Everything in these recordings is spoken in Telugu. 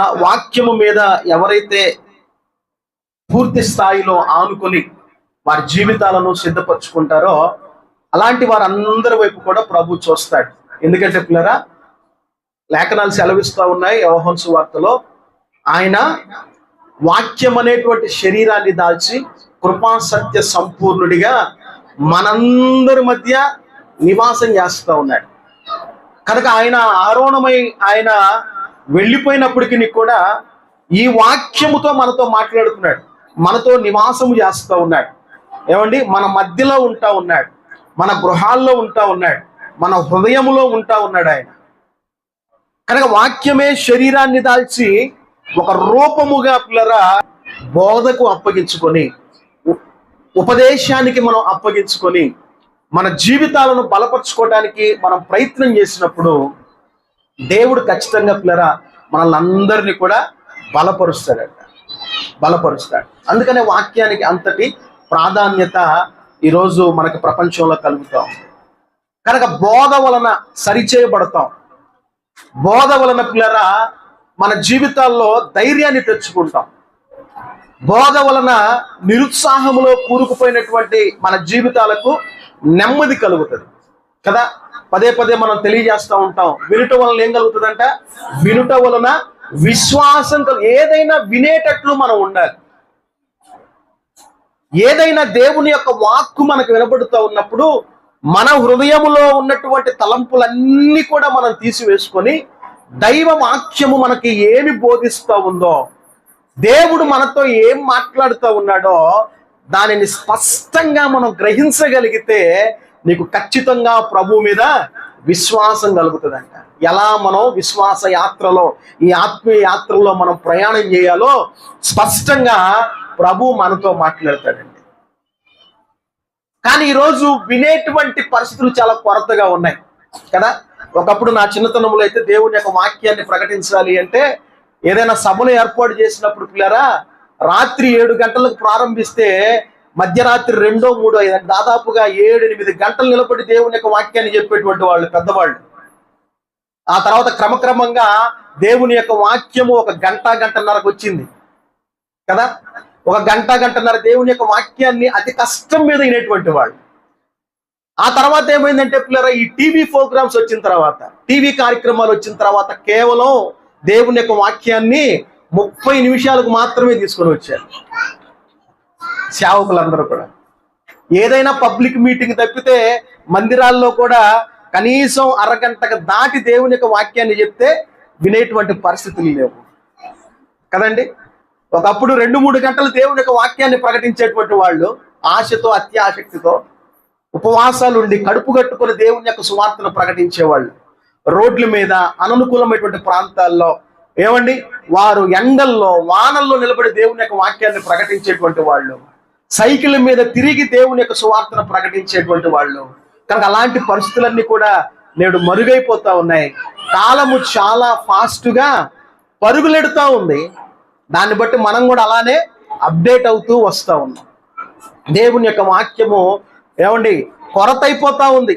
ఆ వాక్యము మీద ఎవరైతే పూర్తి స్థాయిలో ఆనుకొని వారి జీవితాలను సిద్ధపరచుకుంటారో అలాంటి వారందరి వైపు కూడా ప్రభు చూస్తాడు. ఎందుకంటే పిల్లరా లేఖనాలు సెలవిస్తూ ఉన్నాయి యోహన్సు వార్తలో ఆయన వాక్యం అనేటువంటి శరీరాన్ని దాల్చి కృపాసత్య సంపూర్ణుడిగా మనందరి మధ్య నివాసం చేస్తూ ఉన్నాడు. కనుక ఆయన ఆరోణమై ఆయన వెళ్ళిపోయినప్పటికీ కూడా ఈ వాక్యముతో మనతో మాట్లాడుతున్నాడు. మనతో నివాసము చేస్తూ ఉన్నాడు. ఏమండి? మన మధ్యలో ఉంటా ఉన్నాడు. మన గృహాల్లో ఉంటా ఉన్నాడు. మన హృదయములో ఉంటా ఉన్నాడు ఆయన. కనుక వాక్యమే శరీరాన్ని దాల్చి ఒక రూపముగా పిల్లరా బోధకు అప్పగించుకొని ఉపదేశానికి మనం అప్పగించుకొని మన జీవితాలను బలపరచుకోవడానికి మనం ప్రయత్నం చేసినప్పుడు దేవుడు ఖచ్చితంగా పిల్లరా మనల్ని అందరినీ కూడా బలపరుస్తాడట బలపరుస్తాడు. అందుకనే వాక్యానికి అంతటి ప్రాధాన్యత ఈరోజు మనకి ప్రపంచంలో కలుగుతాం కనుక బోధ వలన సరిచేయబడతాం. బోధ వలన పిల్లరా మన జీవితాల్లో ధైర్యాన్ని తెచ్చుకుంటాం. బోధ వలన నిరుత్సాహంలో కూరుకుపోయినటువంటి మన జీవితాలకు నెమ్మది కలుగుతుంది. కదా? పదే పదే మనం తెలియజేస్తూ ఉంటాం. వినుట వలన ఏం కలుగుతుందంట? వినుట వలన విశ్వాసం ఏదైనా వినేటట్లు మనం ఉండాలి. ఏదైనా దేవుని యొక్క వాక్కు మనకు వినబడుతూ ఉన్నప్పుడు మన హృదయములో ఉన్నటువంటి తలంపులన్నీ కూడా మనం తీసివేసుకొని దైవ వాక్యము మనకి ఏమి బోధిస్తూ ఉందో దేవుడు మనతో ఏం మాట్లాడుతూ ఉన్నాడో దానిని స్పష్టంగా మనం గ్రహించగలిగితే నీకు ఖచ్చితంగా ప్రభు మీద విశ్వాసం కలుగుతుందంట. ఎలా మనం విశ్వాస యాత్రలో ఈ ఆత్మీయ యాత్రలో మనం ప్రయాణం చేయాలో స్పష్టంగా ప్రభు మనతో మాట్లాడతాడండి. కానీ ఈరోజు వినేటువంటి పరిస్థితులు చాలా కొరతగా ఉన్నాయి. కదా? ఒకప్పుడు నా చిన్నతనంలో అయితే దేవుని యొక్క వాక్యాన్ని ప్రకటించాలి అంటే ఏదైనా సభను ఏర్పాటు చేసినప్పుడు పిల్లరా రాత్రి ఏడు గంటలకు ప్రారంభిస్తే మధ్యరాత్రి రెండో మూడో ఐదు దాదాపుగా ఏడు ఎనిమిది గంటలు నిలబడి దేవుని యొక్క వాక్యాన్ని చెప్పేటువంటి వాళ్ళు పెద్దవాళ్ళు. ఆ తర్వాత క్రమక్రమంగా దేవుని యొక్క వాక్యము ఒక గంట గంటన్నరకు వచ్చింది. కదా? ఒక గంట గంటన్నర దేవుని యొక్క వాక్యాన్ని అతి కష్టం మీద వినేటువంటి వాళ్ళు. ఆ తర్వాత ఏమైందంటే పిల్లరా ఈ టీవీ ప్రోగ్రామ్స్ వచ్చిన తర్వాత టీవీ కార్యక్రమాలు వచ్చిన తర్వాత కేవలం దేవుని యొక్క వాక్యాన్ని ముప్పై నిమిషాలకు మాత్రమే తీసుకొని వచ్చారు. సేవకులందరూ కూడా. ఏదైనా పబ్లిక్ మీటింగ్ తప్పితే మందిరాల్లో కూడా కనీసం అరగంటకు దాటి దేవుని యొక్క వాక్యాన్ని చెప్తే వినేటువంటి పరిస్థితులు లేవు. కదండి? ఒకప్పుడు రెండు మూడు గంటలు దేవుని యొక్క వాక్యాన్ని ప్రకటించేటువంటి వాళ్ళు ఆశతో అత్యాసక్తితో ఉపవాసాలు ఉండి కడుపు కట్టుకుని దేవుని యొక్క సువార్తను ప్రకటించేవాళ్ళు. రోడ్ల మీద అననుకూలమైనటువంటి ప్రాంతాల్లో ఏమండి? వారు ఎండల్లో వానల్లో నిలబడి దేవుని యొక్క వాక్యాన్ని ప్రకటించేటువంటి వాళ్ళు. సైకిల్ మీద తిరిగి దేవుని యొక్క సువార్తను ప్రకటించేటువంటి వాళ్ళు. కనుక అలాంటి పరిస్థితులన్నీ కూడా నేడు మరుగైపోతా ఉన్నాయి. కాలము చాలా ఫాస్ట్గా పరుగులెడుతూ ఉంది. దాన్ని బట్టి మనం కూడా అలానే అప్డేట్ అవుతూ వస్తూ ఉన్నాం. దేవుని యొక్క వాక్యము ఏమండి? కొరత అయిపోతూ ఉంది.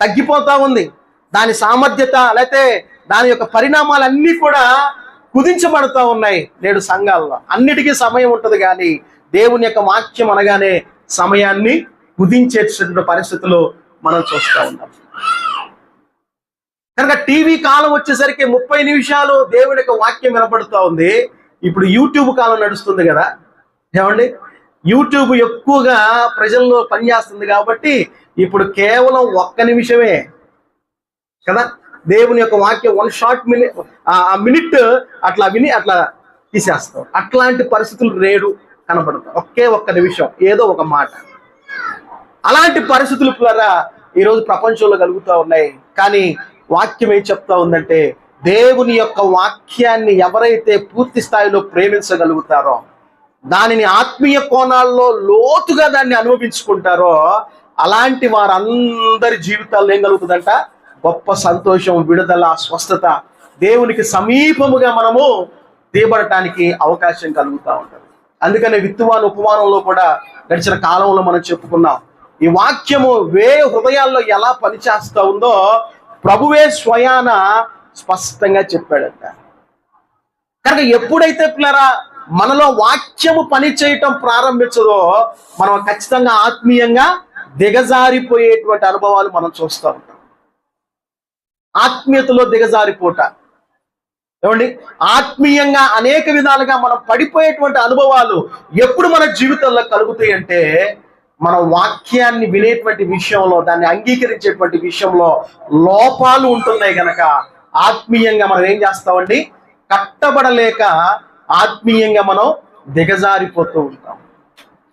తగ్గిపోతా ఉంది. దాని సామర్థ్యత లేకపోతే దాని యొక్క పరిణామాలన్నీ కూడా కుదించబడుతూ ఉన్నాయి నేడు సంఘాల్లో. అన్నిటికీ సమయం ఉంటుంది కానీ దేవుని యొక్క వాక్యం అనగానే సమయాన్ని కుదించేటటువంటి పరిస్థితులు మనం చూస్తూ ఉన్నాం. కనుక టీవీ కాలం వచ్చేసరికి ముప్పై నిమిషాలు దేవుని యొక్క వాక్యం వినపడుతూ ఉంది. ఇప్పుడు యూట్యూబ్ కాలం నడుస్తుంది కదా. ఏమండి? యూట్యూబ్ ఎక్కువగా ప్రజల్లో పనిచేస్తుంది కాబట్టి ఇప్పుడు కేవలం ఒక్క నిమిషమే కదా? దేవుని యొక్క వాక్యం వన్ షార్ట్ మినిట్ ఆ మినిట్ అట్లా విని అట్లా తీసేస్తాం. అట్లాంటి పరిస్థితులు రేడు. కనపడతాం ఒకే ఒక్క నిమిషం ఏదో ఒక మాట. అలాంటి పరిస్థితులు ద్వారా ఈరోజు ప్రపంచంలో కలుగుతూ ఉన్నాయి. కానీ వాక్యం ఏం చెప్తా ఉందంటే దేవుని యొక్క వాక్యాన్ని ఎవరైతే పూర్తి స్థాయిలో ప్రేమించగలుగుతారో దానిని ఆత్మీయ కోణాల్లో లోతుగా దాన్ని అనుభవించుకుంటారో అలాంటి వారందరి జీవితాల్లో ఏం కలుగుతుందంట? గొప్ప సంతోషం విడుదల స్వస్థత దేవునికి సమీపముగా మనము తీయబడటానికి అవకాశం కలుగుతూ ఉంటుంది. అందుకనే విత్తువాన్ ఉపమానంలో కూడా గడిచిన కాలంలో మనం చెప్పుకున్నాం. ఈ వాక్యము వే హృదయాల్లో ఎలా పనిచేస్తా ఉందో ప్రభువే స్వయాన స్పష్టంగా చెప్పాడంట. కనుక ఎప్పుడైతే పిల్లరా మనలో వాక్యము పని చేయటం ప్రారంభించదో మనం ఖచ్చితంగా ఆత్మీయంగా దిగజారిపోయేటువంటి అనుభవాలు మనం చూస్తూ ఉంటాం. ఆత్మీయతలో దిగజారిపోట ఏమండి? ఆత్మీయంగా అనేక విధాలుగా మనం పడిపోయేటువంటి అనుభవాలు ఎప్పుడు మన జీవితంలో కలుగుతాయి అంటే మన వాక్యాన్ని వినేటువంటి విషయంలో దాన్ని అంగీకరించేటువంటి విషయంలో లోపాలు ఉంటున్నాయి గనక ఆత్మీయంగా మనం ఏం చేస్తామండి? కట్టబడలేక ఆత్మీయంగా మనం దిగజారిపోతూ ఉంటాం.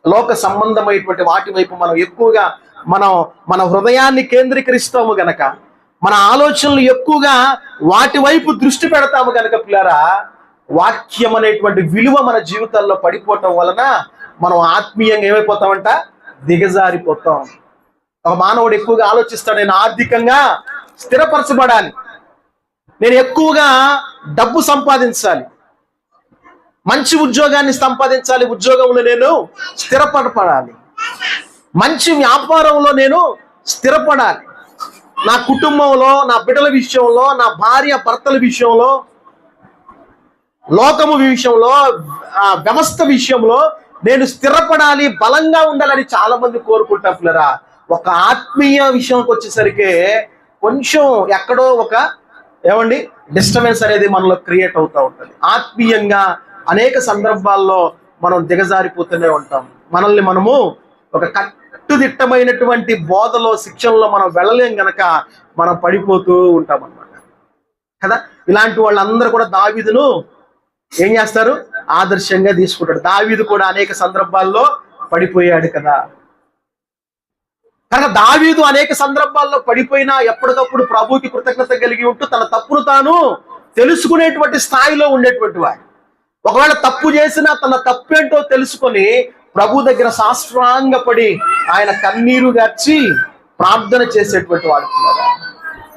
లోక సంబంధమైనటువంటి వాటి వైపు మనం ఎక్కువగా మనం మన హృదయాన్ని కేంద్రీకరిస్తాము గనక మన ఆలోచనలు ఎక్కువగా వాటి వైపు దృష్టి పెడతాము కనుక పిల్లరా వాక్యం అనేటువంటి విలువ మన జీవితాల్లో పడిపోవటం వలన మనం ఆత్మీయంగా ఏమైపోతామంట? దిగజారిపోతాం. ఒక మానవుడు ఎక్కువగా ఆలోచిస్తాడు నేను ఆర్థికంగా స్థిరపరచబడాలి. నేను ఎక్కువగా డబ్బు సంపాదించాలి. మంచి ఉద్యోగాన్ని సంపాదించాలి. ఉద్యోగంలో నేను స్థిరపడపడాలి. మంచి వ్యాపారంలో నేను స్థిరపడాలి. నా కుటుంబంలో నా బిడ్డల విషయంలో నా భార్య భర్తల విషయంలో లోకము విషయంలో ఆ వ్యవస్థ విషయంలో నేను స్థిరపడాలి బలంగా ఉండాలని చాలా మంది కోరుకుంటారు ఒక ఆత్మీయ విషయంకి వచ్చేసరికి కొంచెం ఎక్కడో ఒక ఏమండి డిస్టర్బెన్స్ అనేది మనలో క్రియేట్ అవుతూ ఉంటుంది. ఆత్మీయంగా అనేక సందర్భాల్లో మనం దిగజారిపోతూనే ఉంటాం. మనల్ని మనము ఒక కట్ కట్టుదిట్టమైనటువంటి బోధలో శిక్షణలో మనం వెళ్ళలేం గనక మనం పడిపోతూ ఉంటాం అన్నమాట కదా? ఇలాంటి వాళ్ళందరూ కూడా దావీదును ఏం చేస్తారు? ఆదర్శంగా తీసుకుంటాడు. దావీదు కూడా అనేక సందర్భాల్లో పడిపోయాడు కదా. కనుక దావీదు అనేక సందర్భాల్లో పడిపోయినా ఎప్పటికప్పుడు ప్రభుకి కృతజ్ఞత కలిగి ఉంటూ తన తప్పును తాను తెలుసుకునేటువంటి స్థాయిలో ఉండేటువంటి వాడు. ఒకవేళ తప్పు చేసినా తన తప్పేంటో తెలుసుకొని ప్రభు దగ్గర సాష్టాంగపడి ఆయన కన్నీరు గార్చి ప్రార్థన చేసేటువంటి వాడు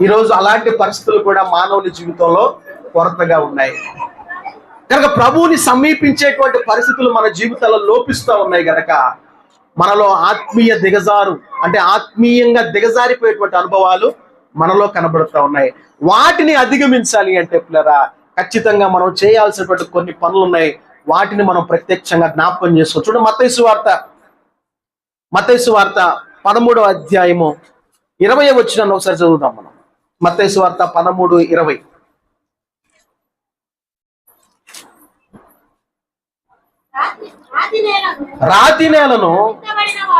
ఈరోజు అలాంటి పరిస్థితులు కూడా మానవుని జీవితంలో కొరతగా ఉన్నాయి. కనుక ప్రభువుని సమీపించేటువంటి పరిస్థితులు మన జీవితాల్లో లోపిస్తూ ఉన్నాయి గనక మనలో ఆత్మీయ దిగజారు అంటే ఆత్మీయంగా దిగజారిపోయేటువంటి అనుభవాలు మనలో కనబడుతూ ఉన్నాయి. వాటిని అధిగమించాలి అంటే పిల్లరా ఖచ్చితంగా మనం చేయాల్సినటువంటి కొన్ని పనులు ఉన్నాయి వాటిని మనం ప్రత్యక్షంగా జ్ఞాపకం చేసుకోవచ్చు. చూడండి మతైసు వార్త. మతైసు వార్త పదమూడవ అధ్యాయము ఇరవై వచ్చిన ఒకసారి చదువుదాం మనం. మత్తైసు వార్త పదమూడు ఇరవై. రాతి- నేలను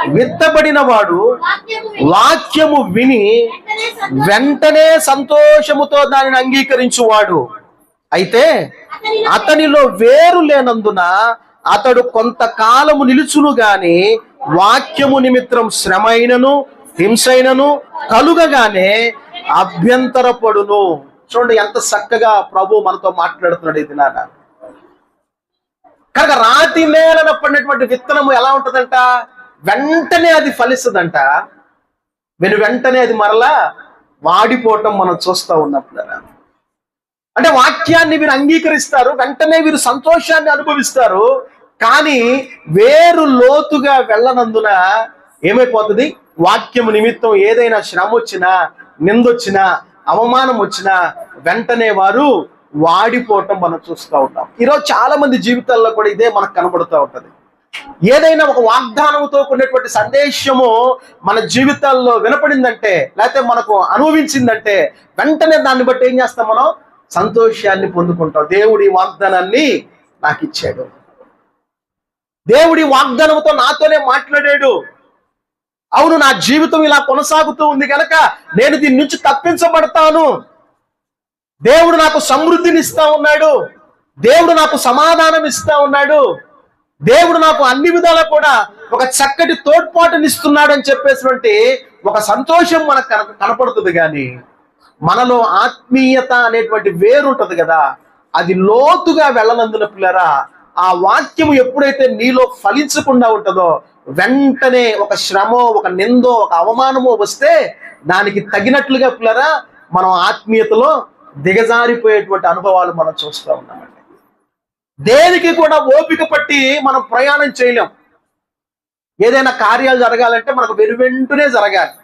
విత్తబడిన వాడు వాక్యము విని వెంటనే వెంటనే సంతోషముతో దానిని అంగీకరించువాడు. అయితే అతనిలో వేరు లేనందున అతడు కొంతకాలము నిలుచును గాని వాక్యము నిమిత్తం శ్రమైనను హింసైనను కలుగగానే అభ్యంతరపడును. చూడండి ఎంత చక్కగా ప్రభు మనతో మాట్లాడుతున్నాడు ఇది నాన్న కనుక రాతి నేలన పడినటువంటి విత్తనము ఎలా ఉంటుందంట? వెంటనే అది ఫలిస్తుందంట. వెను వెంటనే అది మరలా వాడిపోవటం మనం చూస్తూ ఉన్నప్పుడు అంటే వాక్యాన్ని వీరు అంగీకరిస్తారు వెంటనే వీరు సంతోషాన్ని అనుభవిస్తారు. కానీ వేరు లోతుగా వెళ్ళనందున ఏమైపోతుంది? వాక్యం నిమిత్తం ఏదైనా శ్రమ వచ్చినా నిందొచ్చినా అవమానం వచ్చినా వెంటనే వారు వాడిపోవటం మనం చూస్తూ ఉంటాం. ఈరోజు చాలా మంది జీవితాల్లో కూడా ఇదే మనకు కనబడుతూ ఉంటుంది. ఏదైనా ఒక వాగ్దానంతో కూడినటువంటి సందేశము మన జీవితాల్లో వినపడిందంటే లేకపోతే మనకు అనుభవించిందంటే వెంటనే దాన్ని బట్టి ఏం చేస్తాం మనం? సంతోషాన్ని పొందుకుంటాం దేవుడి వాగ్దానాన్ని నాకు ఇచ్చాడు దేవుడి వాగ్దానంతో నాతోనే మాట్లాడాడు. అవును నా జీవితం ఇలా కొనసాగుతూ ఉంది కనుక నేను దీని నుంచి తప్పించబడతాను. దేవుడు నాకు సమృద్ధిని ఇస్తా ఉన్నాడు. దేవుడు నాకు సమాధానం ఇస్తా ఉన్నాడు. దేవుడు నాకు అన్ని విధాలా కూడా ఒక చక్కటి తోడ్పాటునిస్తున్నాడు అని చెప్పేసినటువంటి ఒక సంతోషం మనకు కన- కనపడుతుంది కానీ మనలో ఆత్మీయత అనేటువంటి వేరు ఉంటది కదా అది లోతుగా వెళ్ళనందున పిల్లరా ఆ వాక్యము ఎప్పుడైతే నీలో ఫలించకుండా ఉంటుందో వెంటనే ఒక శ్రమో ఒక నిందో ఒక అవమానమో వస్తే దానికి తగినట్లుగా పిల్లరా మనం ఆత్మీయతలో దిగజారిపోయేటువంటి అనుభవాలు మనం చూస్తూ ఉన్నామండి. దేనికి కూడా ఓపిక పట్టి మనం ప్రయాణం చేయలేం. ఏదైనా కార్యాలు జరగాలంటే మనకు వెరువెంటనే జరగాలి.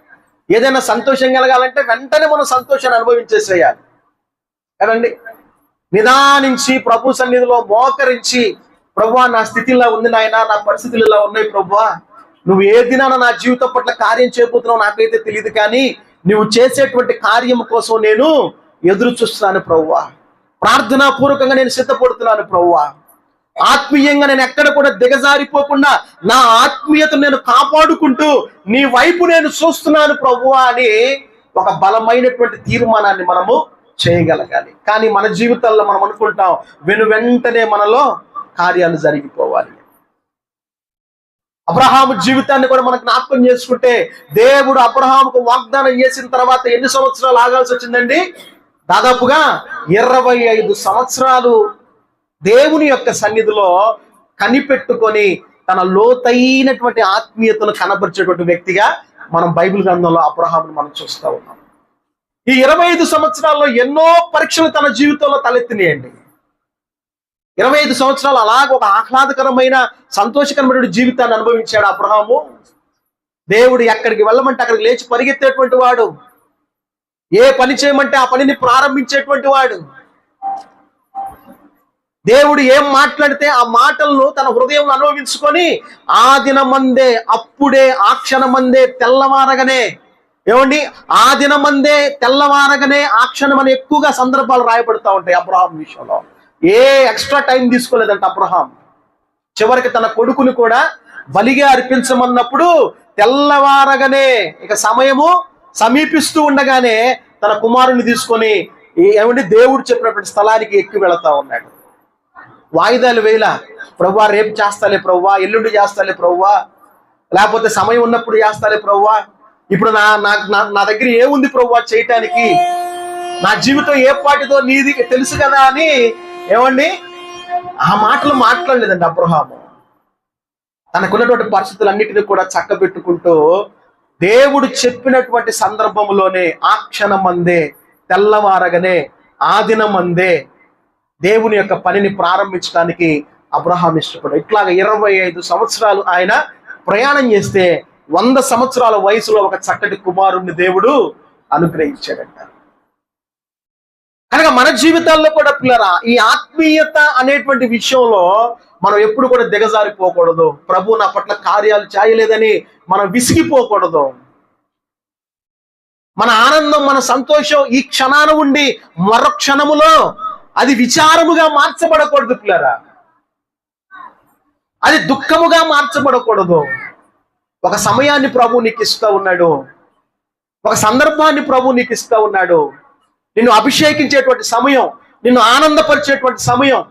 ఏదైనా సంతోషం కలగాలంటే వెంటనే మనం సంతోషాన్ని అనుభవించేసేయాలి. కదండి? నిదానించి ప్రభు సన్నిధిలో మోకరించి ప్రభువా నా స్థితి ఇలా ఉంది నాయన నా పరిస్థితులు ఇలా ఉన్నాయి ప్రభువా నువ్వు ఏ దినాన నా జీవితం పట్ల కార్యం చేయబోతున్నావు నాకైతే తెలియదు కానీ నువ్వు చేసేటువంటి కార్యం కోసం నేను ఎదురు చూస్తున్నాను ప్రభువా ప్రార్థనా పూర్వకంగా నేను సిద్ధపడుతున్నాను ప్రభువా ఆత్మీయంగా నేను ఎక్కడ కూడా దిగజారిపోకుండా నా ఆత్మీయతను నేను కాపాడుకుంటూ నీ వైపు నేను చూస్తున్నాను ప్రభువా అని ఒక బలమైనటువంటి తీర్మానాన్ని మనము చేయగలగాలి. కానీ మన జీవితాల్లో మనం అనుకుంటాం వెను వెంటనే మనలో కార్యాలు జరిగిపోవాలి. అబ్రహాము జీవితాన్ని కూడా మనకు జ్ఞాపకం చేసుకుంటే దేవుడు అబ్రహాముకు వాగ్దానం చేసిన తర్వాత ఎన్ని సంవత్సరాలు ఆగాల్సి వచ్చిందండి? దాదాపుగా ఇరవై ఐదు సంవత్సరాలు దేవుని యొక్క సన్నిధిలో కనిపెట్టుకొని తన లోతైనటువంటి ఆత్మీయతను కనపరిచేటువంటి వ్యక్తిగా మనం బైబిల్ గ్రంథంలో అబ్రహాంను మనం చూస్తూ ఉన్నాం. ఈ ఇరవై ఐదు సంవత్సరాల్లో ఎన్నో పరీక్షలు తన జీవితంలో తలెత్తినాయండి. ఇరవై ఐదు సంవత్సరాలు అలాగ ఒక ఆహ్లాదకరమైన సంతోషకరమైన జీవితాన్ని అనుభవించాడు అబ్రహాము. దేవుడు ఎక్కడికి వెళ్ళమంటే అక్కడికి లేచి పరిగెత్తేటువంటి వాడు. ఏ పని చేయమంటే ఆ పనిని ప్రారంభించేటువంటి వాడు. దేవుడు ఏం మాట్లాడితే ఆ మాటలను తన హృదయం అనుభవించుకొని ఆ దినమందే అప్పుడే ఆ క్షణమందే తెల్లవారగనే ఏమండి? ఆ దినమందే తెల్లవారగనే ఆ అని ఎక్కువగా సందర్భాలు రాయబడుతూ ఉంటాయి అబ్రహాం విషయంలో. ఏ ఎక్స్ట్రా టైం తీసుకోలేదంట అబ్రహాం. చివరికి తన కొడుకుని కూడా బలిగా అర్పించమన్నప్పుడు తెల్లవారగానే ఇక సమయము సమీపిస్తూ ఉండగానే తన కుమారుని తీసుకొని ఏమండి? దేవుడు చెప్పినటువంటి స్థలానికి ఎక్కి వెళతా ఉన్నాడు. వాయిదాలు వేయలా ప్రవ్వా రేపు చేస్తాలే ప్రవ్వా ఎల్లుండి చేస్తాలే ప్రవ్వా లేకపోతే సమయం ఉన్నప్పుడు చేస్తాలే ప్రవ్వా. ఇప్పుడు నా నా- నా- నా దగ్గర ఏముంది ప్రవ్వా చేయటానికి? నా జీవితం ఏ పాటిదో నీది తెలుసు కదా అని ఏమండి? ఆ మాటలు మాట్లాడలేదండి అబ్రహాము. తనకున్నటువంటి పరిస్థితులన్నిటిని కూడా చక్కబెట్టుకుంటూ దేవుడు చెప్పినటువంటి సందర్భంలోనే ఆ క్షణమందే తెల్లవారగనే ఆ అందే దేవుని యొక్క పనిని ప్రారంభించడానికి అబ్రహాం ఇష్టపడు ఇట్లాగ ఇరవై ఐదు సంవత్సరాలు ఆయన ప్రయాణం చేస్తే వంద సంవత్సరాల వయసులో ఒక చక్కటి కుమారుణ్ణి దేవుడు అనుగ్రహించాడంట. కనుక మన జీవితాల్లో కూడా పిల్లరా ఈ ఆత్మీయత అనేటువంటి విషయంలో మనం ఎప్పుడు కూడా దిగజారిపోకూడదు. ప్రభు నా పట్ల కార్యాలు చేయలేదని మనం విసిగిపోకూడదు. మన ఆనందం మన సంతోషం ఈ క్షణాన ఉండి మరో క్షణములో అది విచారముగా మార్చబడకూడదు పిల్లరా. అది దుఃఖముగా మార్చబడకూడదు. ఒక సమయాన్ని ప్రభు నీకు ఇస్తూ ఉన్నాడు. ఒక సందర్భాన్ని ప్రభు నీకు ఇస్తూ ఉన్నాడు. నిన్ను అభిషేకించేటువంటి సమయం నిన్ను ఆనందపరిచేటువంటి సమయం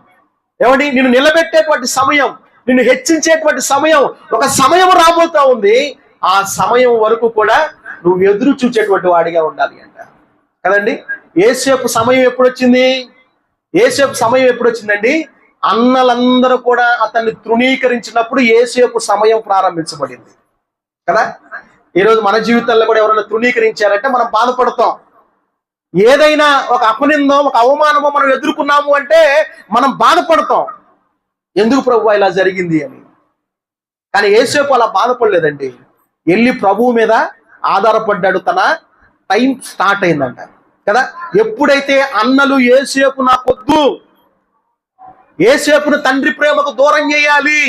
ఏమండి? నిన్ను నిలబెట్టేటువంటి సమయం నిన్ను హెచ్చించేటువంటి సమయం ఒక సమయం రాబోతా ఉంది. ఆ సమయం వరకు కూడా నువ్వు ఎదురు చూచేటువంటి వాడిగా ఉండాలి అంట. కదండి? ఏసేపు సమయం ఎప్పుడు వచ్చింది ఏసేపు సమయం ఎప్పుడు వచ్చిందండి అన్నలందరూ కూడా అతన్ని తృణీకరించినప్పుడు ఏసేపు సమయం ప్రారంభించబడింది. కదా? ఈరోజు మన జీవితంలో కూడా ఎవరైనా తృణీకరించారంటే మనం బాధపడతాం. ఏదైనా ఒక అపనిందో ఒక అవమానమో మనం ఎదుర్కొన్నాము అంటే మనం బాధపడతాం. ఎందుకు ప్రభు ఇలా జరిగింది అని? కానీ ఏసేపు అలా బాధపడలేదండి. వెళ్ళి ప్రభువు మీద ఆధారపడ్డాడు తన టైం స్టార్ట్ అయిందంట. కదా? ఎప్పుడైతే అన్నలు ఏసేపు నాకొద్దు ఏసేపును తండ్రి ప్రేమకు దూరం చేయాలి.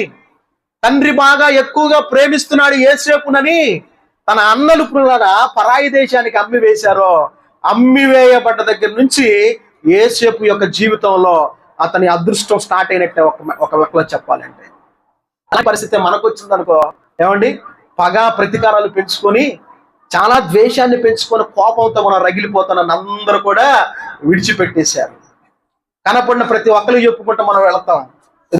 తండ్రి బాగా ఎక్కువగా ప్రేమిస్తున్నాడు ఏసేపునని తన అన్నలు కూడా పరాయి దేశానికి అమ్మి వేశారో అమ్మి వేయబడ్డ దగ్గర నుంచి ఏసేపు యొక్క జీవితంలో అతని అదృష్టం స్టార్ట్ అయినట్టే ఒక ఒక లెక్కలో చెప్పాలంటే. అలా పరిస్థితి మనకు వచ్చిందనుకో ఏమండి? పగా ప్రతీకారాలు పెంచుకొని చాలా ద్వేషాన్ని పెంచుకొని కోపంతో మనం రగిలిపోతున్న అందరూ కూడా విడిచిపెట్టేశారు. కనపడిన ప్రతి ఒక్కరికి చెప్పుకుంటూ మనం వెళతాం.